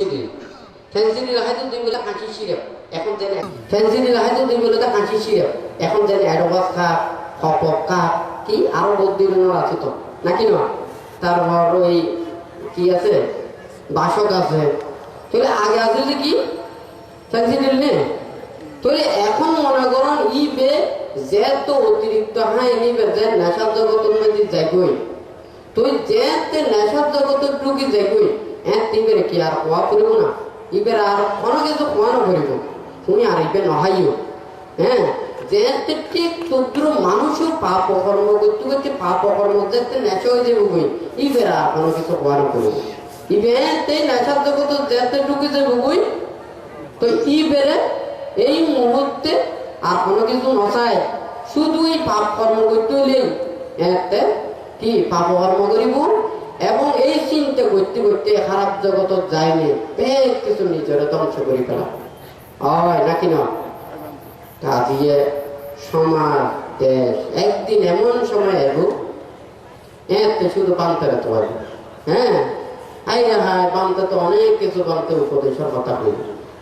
হয়তো দুই বেলা হাঁচি সিরাপ এখন ফেন্সিডিল হয়তো দুই বেলা সিরাপ এখন খা কি আরও বুদ্ধি আছে তো। নাকি না ওই কি আছে? বাসক আছে। তাহলে আগে আছে যে কি? ফেন্সিডিল নেই তাহলে এখন মনে করুন ইবে যে তো অতিরিক্ত হাই নিবে যে নেশার জগতের মধ্যে যাইবই তুই যে নেশার জগতের ঢুকি যাইবই হ্যাঁ তিবের কি আর কোয়া করিব না? ইবের আর কোনো কিছু কোয়া না করিব। তুমি আর ইবে নহাইও। হ্যাঁ যে ক্ষুদ্র মানুষও পাপ কর্ম করতে করতে পাপ কর্ম যে তে নেশা হয়ে যাবে বই ইবের আর কোনো কিছু কোয়া না। করিব ইবে তে নেশার তে ঢুকি যাবে বই তো ই বেড়ে এই মুহূর্তে আর কোনো কিছু নচায়। শুধু এই পাপ কর্ম করতে হলেই এতে কি পাপ কর্ম করিব? করতে করতে খারাপ জগত যায়নি, বেশ কিছু নিজের ধ্বংস করে ফেলা। হয় নাকি না? তা দিয়ে সমাজ, দেশ, একদিন এমন সময় এগো শুধু হ্যাঁ? হ্যাঁ তো অনেক কিছু উপদেশের কথা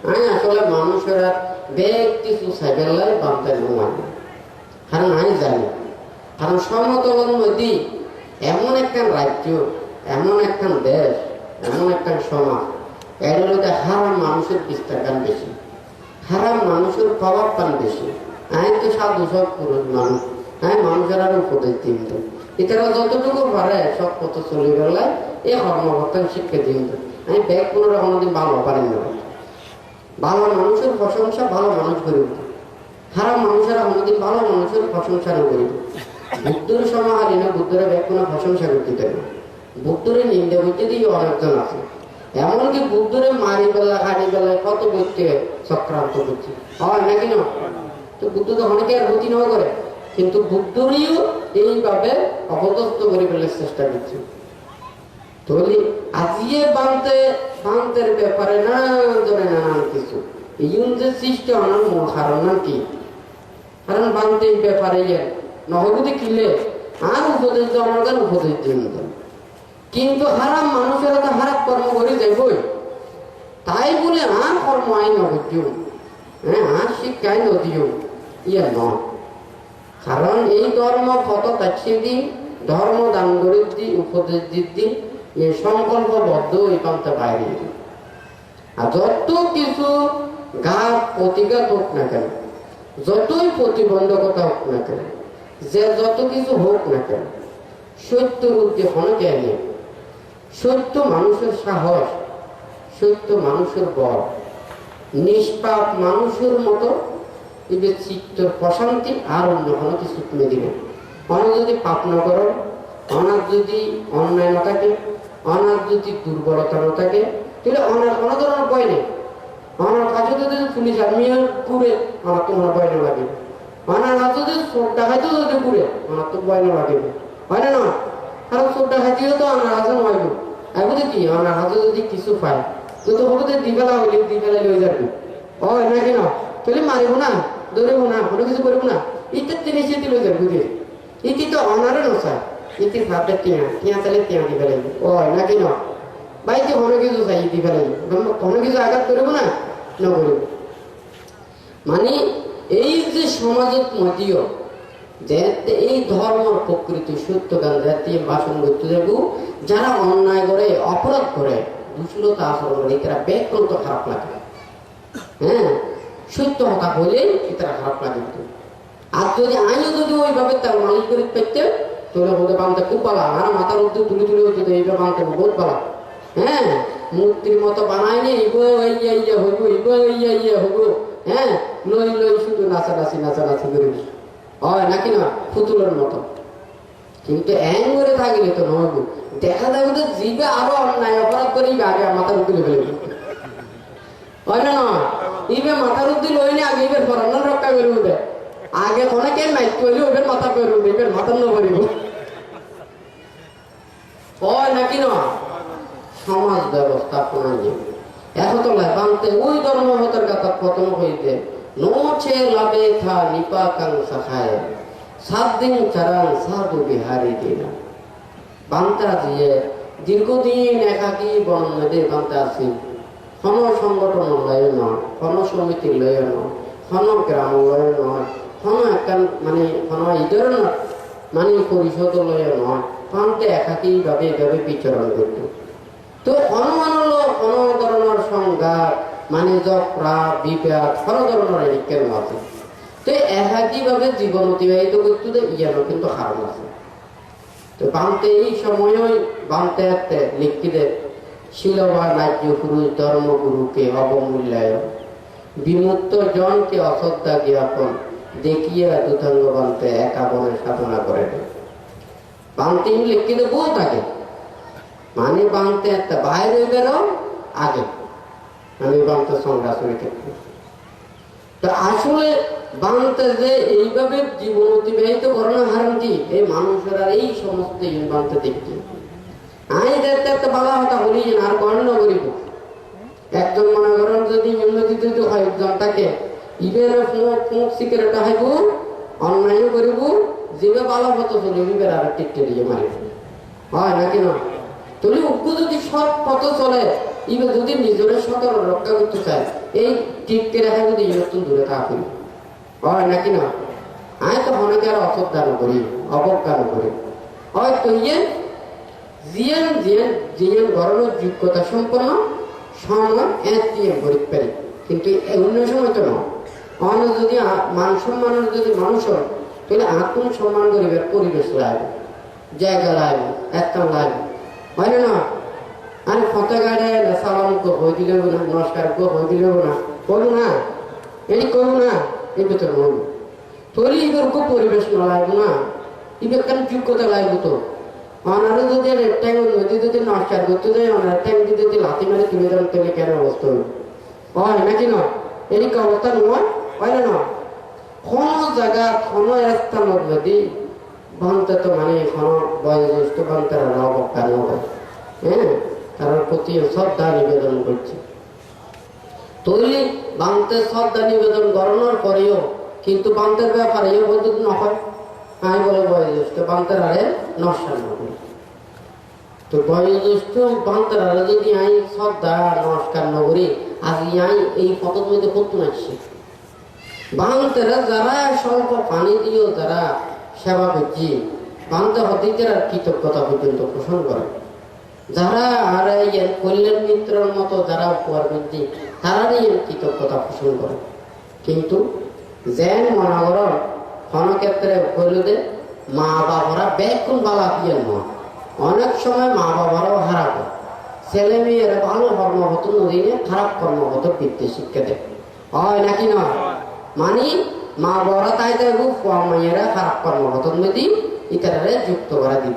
হ্যাঁ আসলে কিছু কারণ আমি জানি, কারণ সমতলের মধ্যে এমন একটা রাজ্য এমন একটা দেশ, এমন একটা সমাজ, এর মধ্যে হারাম মানুষের বিস্তার বেশি, হারাম মানুষের প্রভাব পান বেশি। আমি তো সাধু, সব পুরুষ মানুষ হ্যাঁ মানুষের আর উপদেশ দিন এটারা যতটুকু পারে, সব কত চলে বেলায় এই কর্মকর্তা শিক্ষা দিন আমি ব্যাগ কোনো কোনোদিন ভালো পারেন না। ভালো মানুষের প্রশংসা ভালো মানুষ করে খারাপ মানুষেরা কোনোদিন ভালো মানুষের প্রশংসা না করিব বুদ্ধর সমাহারি না, বুদ্ধরা ব্যাগ কোনো প্রশংসা করতে না বুদ্ধরে নিন্দা করতে দিয়ে অনেকজন আছে এমনকি বুদ্ধরে মারি বেলা হাড়ি বেলায় কত করতে চক্রান্ত করছে হয় নাকি না? তো বুদ্ধ তো অনেকে আর গতি নাও করে। কিন্তু বুদ্ধরিও এইভাবে অপদস্থ করে ফেলার চেষ্টা করছে। আজিয়ে ব্যাপারে না কিছু। যে সৃষ্টি কি? কারণ ইয়ে আর উপদেশ উপদেশ দিন কিন্তু হারাম মানুষের তো হারাপ কর্ম করে যাইবই তাই বলে আর কর্ম আইন অবজ্য হ্যাঁ আর শিক্ষায় নদীও ইয়ে নয় কারণ এই ধর্ম কত তাচ্ছি দি ধর্ম দান করে দি উপদেশ দিদি, এ সংকল্পবদ্ধ এই পান্তে বাইরে। আর যত কিছু ঘাত প্রতিঘাত হোক না কেন, যতই প্রতিবন্ধকতা হোক না কেন, যে যত কিছু হোক না কেন সত্যর উদ্দীপনা জ্ঞানী সত্য মানুষের সাহস, সত্য মানুষের বল নিষ্পাপ মানুষের মতো এদের চিত্তর প্রশান্তি আর অন্য কোনো কিছু দিবে। অনার যদি পাপ না করো অনার যদি অন্যায় না থাকে অনার যদি দুর্বলতা না থাকে, তাহলে অনার কোনো ধরনের ভয় নেই। আমার কাছে যদি পুলিশ আর্মি পুরে আমার তো মনে ভয় না লাগে। অনার কাছে যদি চোর ডাকাইতেও যদি পুরে আমার তো ভয় না লাগে। হয় না না কারণ চোর ডাকাইতেও তো আমার কাছে নয় এখন কি, আমার হাতে যদি কিছু পায় তো তো হব দিবেলা হইলে দিবেলা লই যাবি। নাকি না? তাহলে মারিব না, ধরিব না, কোনো কিছু করব না। ইতে তিনি সেটি লই যাবি বুঝে ইতি তো অনারে নসায় ইতি ভাবটা টিয়া টিয়া তাহলে টিয়া দিবে লাগবে ও না? বাইতে কোনো কিছু চাই দিবে লাগবে কোনো কিছু আঘাত করব না? না করিব। মানে এই যে সমাজত মধ্যেও যে এই ধর্ম প্রকৃতি সত্য গান জাতীয় বাসন করতে যারা অন্যায় করে, অপরাধ করে দুশ্লতা আচরণ করে এরা ব্যাকরণ খারাপ লাগে হ্যাঁ? সত্য কথা বলে এটা খারাপ লাগে আর যদি আমিও যদি ওইভাবে তার মালিক করে পেতে তোলে বলতে বানতে খুব পালা আর মাথার উদ্যোগ তুলে তুলে হচ্ছে এইভাবে বানতে বহুত পালা হ্যাঁ? মূর্তির মতো বানায়নি ইব ইয়া ইয়া, হইব ইব ইয়া ইয়া, হইব। হ্যাঁ? লই লই, শুধু নাচানাচি নাচানাচি করবি হয় নাকি না? পুতুলের মতো। কিন্তু এন করে থাকিলে তো নহব। দেখা যাবে তো জীবে আরও অন্যায়, অপরাধ করে ইবে আগে মাথার উদ্দিলে ফেলে হয় না নয় ইবে মাথার উদ্দিল হইনি আগে রক্ষা করে উঠে আগে অনেকে মাইক করলে মাথা করে উঠবে ইবে মাথা ন করিব। হয় নাকি নয় সমাজ ব্যবস্থাপনা নিয়ে একতলায় বানতে, ওই ধর্ম ধর্মহতের কথা পতন হইতে নোছে লাভে থা নিপা কাং শাখায় সাত দিন চারাং সাধু বিহারি দিন বান্তা দিয়ে দীর্ঘদিন একাকি বন বান্তা আছি কোনো সংগঠন লয়ে নয় কোনো সমিতি লয়ে নয় কোনো গ্রাম লয়ে নয় কোনো একটা মানে কোনো ইদের নয় মানে পরিষদ লয়ে নয় পান্তে একাকীভাবে এভাবে বিচরণ করত তো কোনো মানে জকরা বিবাদ কোনো ধরনের এদিকের আছে? তো একাকীভাবে জীবন অতিবাহিত করতে তো ইয়ারও কিন্তু হারাম আছে। তো বানতে এই সময়ই, বানতে হাতে লিখিতে শিলবা রাজ্য পুরুষ ধর্মগুরুকে অবমূল্যায়ন বিমুক্ত জনকে অশ্রদ্ধা জ্ঞাপন, দেখিয়া দুতাঙ্গ বানতে একা বনে সাধনা করে বানতে লিখিতে বউ থাকে। মানে বানতে একটা বাইরে বেরো আগে। আমি বানতে সংগ্রাসনে ক্ষেত্রে। তো আসলে বাংলাতে যে এইভাবে জীবন অতিবাহিত করানো হারাম কি? এই মানুষেরা এই সমস্ত বাংলাতে দেখছে আমি দেখতে একটা বালা হতা যে আর গণ্য করিব। একজন মনে করেন যদি উন্নতি যদি হয়, একজন তাকে ইবের মুখ হাইব, অন্যায় করিব যেবে বালা হতো চলে, ইবের আর টিকটে দিয়ে মারিব। হয় নাকি না তুমি উগ্র যদি সৎ পথ চলে ইবে যদি নিজের সতর রক্ষা করতে চায়। এই টিকতে রাখা যদি নতুন দূরে থাকা। হয় নাকি না? আমি তো অনেকে আর অসদান করি অবজ্ঞান করি হয়তো ইয়ে জিয়ান জিয়ান জিয়ান গরমের যোগ্যতা সম্পন্ন সময় দিয়ে গরিব পারি। কিন্তু অন্য সময় তো না অন্য যদি মান সম্মানের যদি মানুষ হয়, তাহলে আত্ম সম্মান করিবার পরিবেশ লাগবে জায়গা লাগবে একটা লাগবে হয় না? আরে ফটো গাড়ে সালাম কো হয়ে দিলে না নমস্কার কো হয়ে দিলে না। করু না। এই করু না। এই ভিতরে বলব তোরই খুব পরিবেশ না লাগবো না। এবার কেন যোগ্যতা লাগবো তো? অনারে যদি ট্যাং নদী যদি নমস্কার করতে যায় অনার টাইম যদি লাথি মারে তুলে দেন তাহলে কেন অবস্থা হয় নাকি না এদিকে অবস্থা নয়? হয় না না কোনো জায়গা, কোনো স্থানত যদি ভাঙতে তো মানে কোনো বয়োজ্যেষ্ঠ নয় হ্যাঁ? তার প্রতি শ্রদ্ধা নিবেদন করছি। তৈরি বাংতে শ্রদ্ধা নিবেদন করানোর পরেও কিন্তু বান্তের ব্যাপারে এও না হয়। আমি বলে বয়োজ্যেষ্ঠ বান্তের আরে নষ্ট না করি। তো বয়োজ্যেষ্ঠ বান্তের আরে যদি আই শ্রদ্ধা নমস্কার না করি, আজ আই এই পথের মধ্যে করতে আসছি বাংতেরা যারা স্বল্প পানি দিয়েও যারা সেবা করছি হতিকের আর কৃতজ্ঞতা পর্যন্ত পোষণ করে। যারা এই কল্যাণ মিত্রের মতো যারা উপহার বৃদ্ধি, তারারই কৃতজ্ঞতা পোষণ করে। কিন্তু যেন মনাগরণ ক্ষণক্ষেত্রে বললে মা বাবারা বেকুন বালা দিয়ে নয় অনেক সময় মা বাবারাও হারাপ ছেলে মেয়েরা ভালো কর্মগত নদীনে খারাপ কর্মগত বৃত্তি শিক্ষা দেয়। হয় নাকি নয় মানে মা বাবারা তাই তাই খুব মেয়েরা খারাপ কর্মগত নদী ইতারে যুক্ত করা দিব,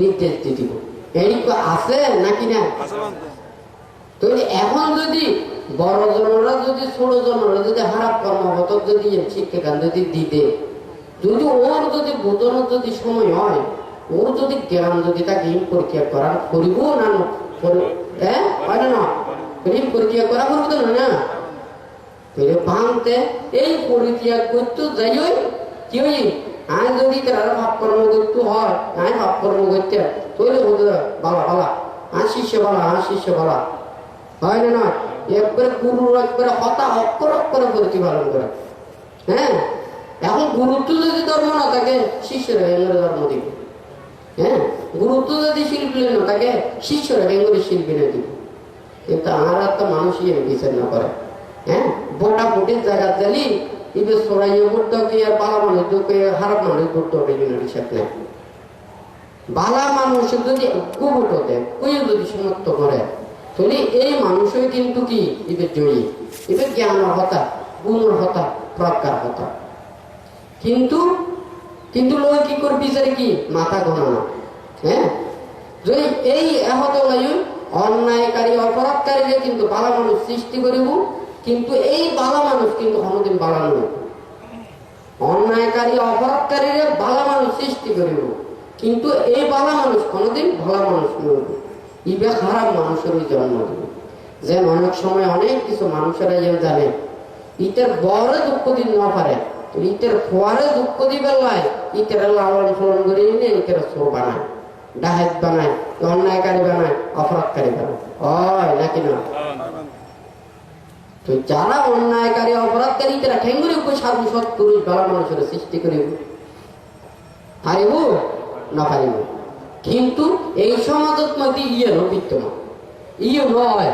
নির্দেশ দিয়ে দিব। এই তো আছে নাকি না? তো এখন যদি বড় জনরা যদি ছোট জনরা যদি খারাপ কর্মগত যদি শিক্ষা যদি দিতে, যদি ওর যদি বোধনের যদি সময় হয়, ওর যদি জ্ঞান যদি তাকে হিম পরীক্ষা করার করিব না হ্যাঁ? হয় না হিম পরীক্ষা করা করব তো না? ভাঙতে এই পরিত্যাগ করতে যাই কি আয় যদি তারা ভাব কর্ম করতে হয়, আয় ভাব কর্ম করতে। তৈরি হতে বালা বালা। আর শিষ্য বালা আর শিষ্য বালা। হয় না না একবারে গুরু একবারে হতা অক্ষর অক্ষরে প্রতিপালন করে। হ্যাঁ? এখন গুরুত্ব যদি ধর্ম না থাকে, শিষ্যরা বেঙ্গলে ধর্ম দিবে। হ্যাঁ? গুরুত্ব যদি শিল্পী না থাকে, শিষ্যরা বেঙ্গলে শিল্পী না দিবে। কিন্তু আমরা তো মানুষই বিচার না করে। হ্যাঁ? জায়গা জালি ইবে সরাইয়ে করতে আর বালা মানুষ খারাপ মানুষ করতে হবে সাথে বালা মানুষ যদি কুবুটো দেয় যদি করে, তাহলে এই মানুষই কিন্তু কি? জয়ী জ্ঞানের হতা, গুণের হতা, প্রজ্ঞার হতা। কিন্তু কিন্তু লোক কি করে বিচারে কি? মাথা গণনা হ্যাঁ? যদি এই এহত অন্যায়কারী অপরাধকারীরে কিন্তু বালা মানুষ সৃষ্টি করিব কিন্তু এই বালা মানুষ কিন্তু কোনোদিন বালা নয়। অন্যায়কারী অপরাধকারীরে বালা মানুষ সৃষ্টি করিব। কিন্তু এই বালা মানুষ কোনোদিন ভালো মানুষ নয়। ইবে খারাপ মানুষেরই জন্ম দেবে। যে অনেক সময় অনেক কিছু মানুষেরা যে জানে, ইটার বড় দুঃখ দিন না পারে। ইটার ফোয়ারে দুঃখ দিবার লাই ইটার লালন ফলন করে এনে ইটার চোর বানায় ডাহাত বানায়, অন্যায়কারী বানায়, অপরাধকারী বানায়। হয় নাকি না? তো যারা অন্যায়কারী, অপরাধকারী, তারা ঠেঙ্গুরি সাধু সৎ পুরুষ ভালো মানুষের সৃষ্টি করিব পারিব না পারিব কিন্তু এই সমাজত মধ্যে ইয়ে ন, বিদ্যমান। ইয়ে নয়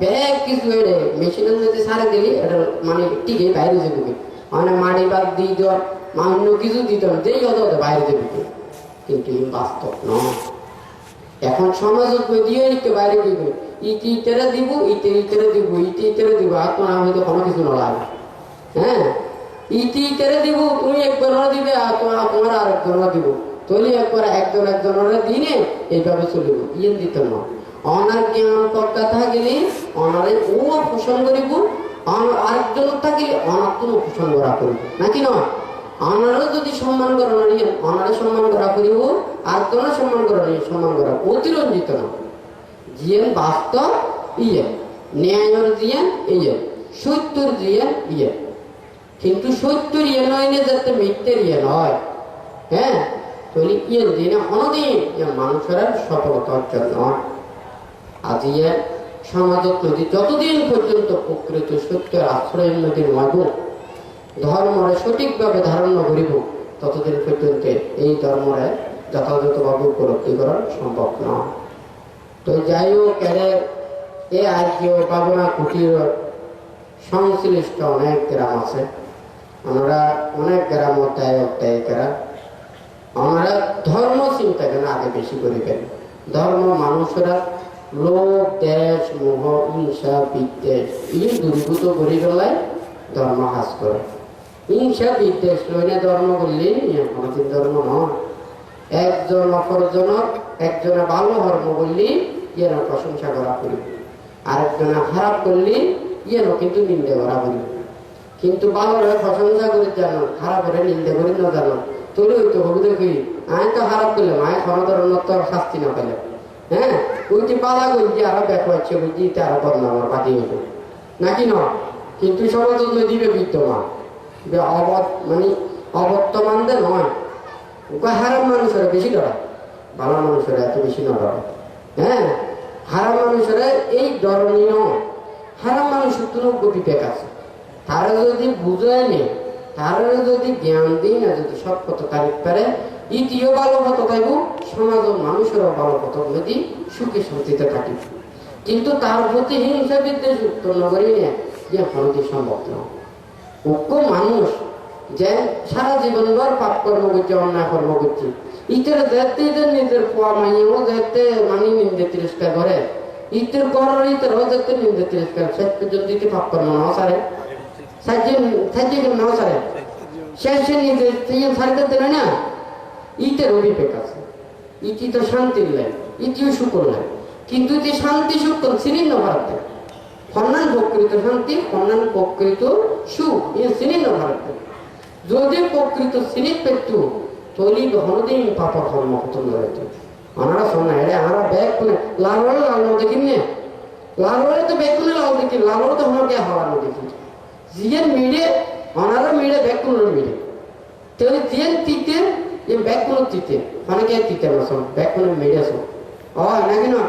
ব্যাগ কিছু এড়ে মেশিনের মধ্যে সারে দিলি, এটা মানে টিকে বাইরে যাবে মানে মাটি বাদ দিয়ে দেওয়ার অন্য কিছু দিতে যেই হতো বাইরে যাবে কিন্তু বাস্তব নয়। এখন সমাজত দিয়ে ইতে বাইরে দিবে ইটি ইতেরে দিব, ইতি ইতেরে দিব, ইতি ইতেরে দিব। আর তোমার হয়তো কোনো কিছু না লাগে হ্যাঁ? ইটি ইতেরে দিব, তুমি একবার দিবে আর তোমার তোমার আরেকজন দিব। তৈলি একবার একজন একজনের দিনে এইভাবে চলিব। ইয়ে দিত না। অনার জ্ঞান কথা থাকিলে, অনারে ও পোষণ করিব আরেকজন থাকিলে, অনার কোনো পোষণ করা করিব। নাকি নয় অনারও যদি সম্মান করা নিয়ে অনারে সম্মান করা করিব আর কোনো সম্মান করা নিয়ে সম্মান করা অতিরঞ্জিত না। জিয়েন বাস্তব ইয়ে। ন্যায়র জিয়েন ইয়ে। সত্যর জিয়েন ইয়ে। কিন্তু সত্যর ইয়ে নয় না যাতে মিথ্যের ইয়ে নয়। হ্যাঁ? তাহলে ইয়ে দিনে অনদিন যে মানুষের সফলতা অর্জন নয় আজ ইয়ে সমাজত নদী যতদিন পর্যন্ত প্রকৃত সত্যের আশ্রয়ের নদীর মাগুর ধর্মরে সঠিকভাবে ধারণ করিব, ততদিন পর্যন্ত এই ধর্মরে যথাযথভাবে উপলব্ধি করা সম্ভব নয়। তো যাই হোক এর এ আজকেও পাবনা কুটির সংশ্লিষ্ট অনেক গ্রাম আছে। আমরা অনেক গ্রাম দেয় দেয়কেরা। আমরা ধর্ম চিন্তা কেন আগে বেশি করিবেন ধর্ম মানুষরা লোক দেশ, মোহ, হিংসা, বিদ্বেষ, এই দুর্ভূত করি গেলায় ধর্ম হাস করে। হিংসা, বিদ্বেষ লইলে ধর্ম করলে ধর্ম নয়। একজন অপরজনক একজনে ভালো ধর্ম করলে ইয়েন প্রশংসা করা করি। আরেকজনে খারাপ করলে ইয়েন কিন্তু নিন্দে করা করি। কিন্তু ভালোরে প্রশংসা করে জানো খারাপ করে নিন্দে করে না জানো তোর ওই তো হবু দেখি। আয় তো খারাপ করলে মায় কোনো ধরনের তো শাস্তি না পেলে। হ্যাঁ? ওই যে পালা করছি আরও হচ্ছে বুঝছি আরও বদনাম আমার পাতি হইব নাকি না? কিন্তু সমাজত দিবে বিদ্যমান। যে অবধ মানে অবর্তমানদের নয়। ওকে হারাম মানুষের বেশি ডরায় ভালো মানুষেরা এত বেশি না ডরায় হ্যাঁ হারাম মানুষেরা এই ডরনীয় হারাম মানুষের তো বিবেক আছে। তারা যদি বুঝায় নে তারা যদি জ্ঞান দিই না যদি সব কত তারিখ পারে ইতিও ভালো হতো তাইব সমাজ ও মানুষেরও ভালো হতো যদি সুখে শান্তিতে থাকি। কিন্তু তার প্রতি হিংসা বিদ্বেষ উৎপন্ন করি না যে হনতি সম্ভব নয় ঐক্য মানুষ যে সারা জীবন ভর পাপ কর্ম করছে, অন্যায় কর্ম করছে ইতের দেখতে ইতের নিজের পোয়া মাইয়েও দেখতে মানি নিন্দে তিরস্কার করে। ইতের করার ইতের দেখতে নিন্দে তিরস্কার। শেষ পর্যন্ত ইতে পাপ কর্ম না সারে সাজিয়ে সাজিয়ে না সারে শেষে নিজে থেকে সারতে দেবে না। ইতের অভিবেক আছে। ইতি তো শান্তির লাই ইতিও শুকর লাই কিন্তু ইতি শান্তি, শুকর সিনিন্ন ভারতে। কন্যান প্রকৃত শান্তি, কন্যান প্রকৃত সুখ, এ সিনিন্ন ভারতে। যদি প্রকৃত সিনিত পেতু হলে লাল ন দেখি নে লাল হলে তো ব্যাগ কোনে লাল দেখি লাল হলে তো হনকে হওয়ার দেখি জিয়েন মিড়ে অনারা মিড়ে কোনে মিড়ে। তাহলে জিয়েন তিতে ব্যাগ কোনে তিতে। অনেকে তিতে নসন ব্যাগ কোনে মিড়ে সন ও নাকি না?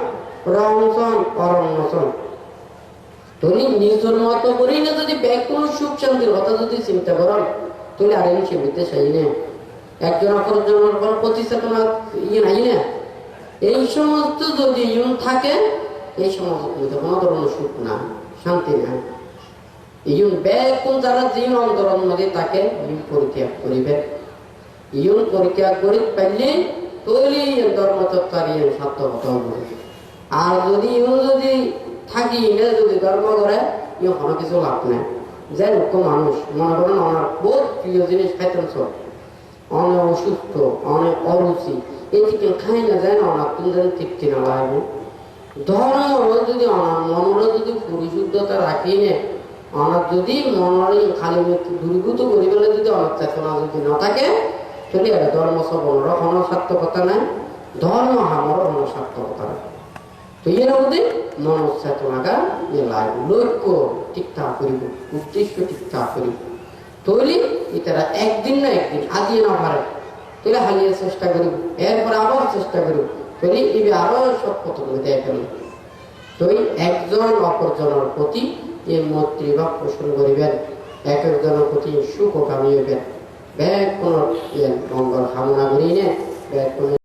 রংসন অরণ্যসন তুমি নিজের মতো করি না যদি কোনো সুখ শান্তির কথা যদি চিন্তা করো তাহলে আর এই সেবিতে সেই নে। একজন অপরজনের কোনো প্রতিস্থাপনা ইয়ে নাই না। এই সমস্ত যদি ইউন থাকে, এই সমস্ত মধ্যে কোনো ধরনের সুখ না, শান্তি না। ইউন ব্যাগ কোন যারা জীবন অন্তরের মধ্যে তাকে ইউন পরিত্যাগ করিবে। ইউন পরিত্যাগ করি পাইলে তৈরি ধর্মতত্ত্ব আর ইউন সার্থকতা হবে আর যদি ইউন যদি থাকি এটা যদি ধর্ম করে ইয়ে কোনো কিছু লাভ নেই। যে লোক মানুষ, মনে করেন, আমার বহুত প্রিয় জিনিস খাইতেন সব। অনেক অসুস্থ, অনেক অরুচি। এই থেকে খাই না যায় না অনার যেন তৃপ্তি না লাগবে ধর্ম যদি অনার যদি পরিশুদ্ধতা রাখি নে অনার যদি মনরে খালি দূরীভূত করি গেলে যদি অনার চেতনা যদি না থাকে, তাহলে এটা ধর্ম সব অনর কোনো সার্থকতা নাই। ধর্ম আমার কোনো সার্থকতা নাই। তো এর মধ্যে মনচ্চেতনাটা ইয়ে লাগবে লক্ষ্য ঠিকঠাক করিব, উদ্দেশ্য ঠিকঠাক করিব। তৈরি এটারা একদিন না একদিন আজিয়ে না পারে তাহলে হালিয়ে চেষ্টা করিব এরপর আবার চেষ্টা করিব তৈরি এবার আরও সব কত করে দেয় ফেলব তো এই একজন অপরজনের প্রতি এই মৈত্রীভাব পোষণ করিবেন এক একজনের প্রতি সুখ কামি হইবেন ব্যাগ কোনো মঙ্গল কামনা করি নে ব্যাগ কোনো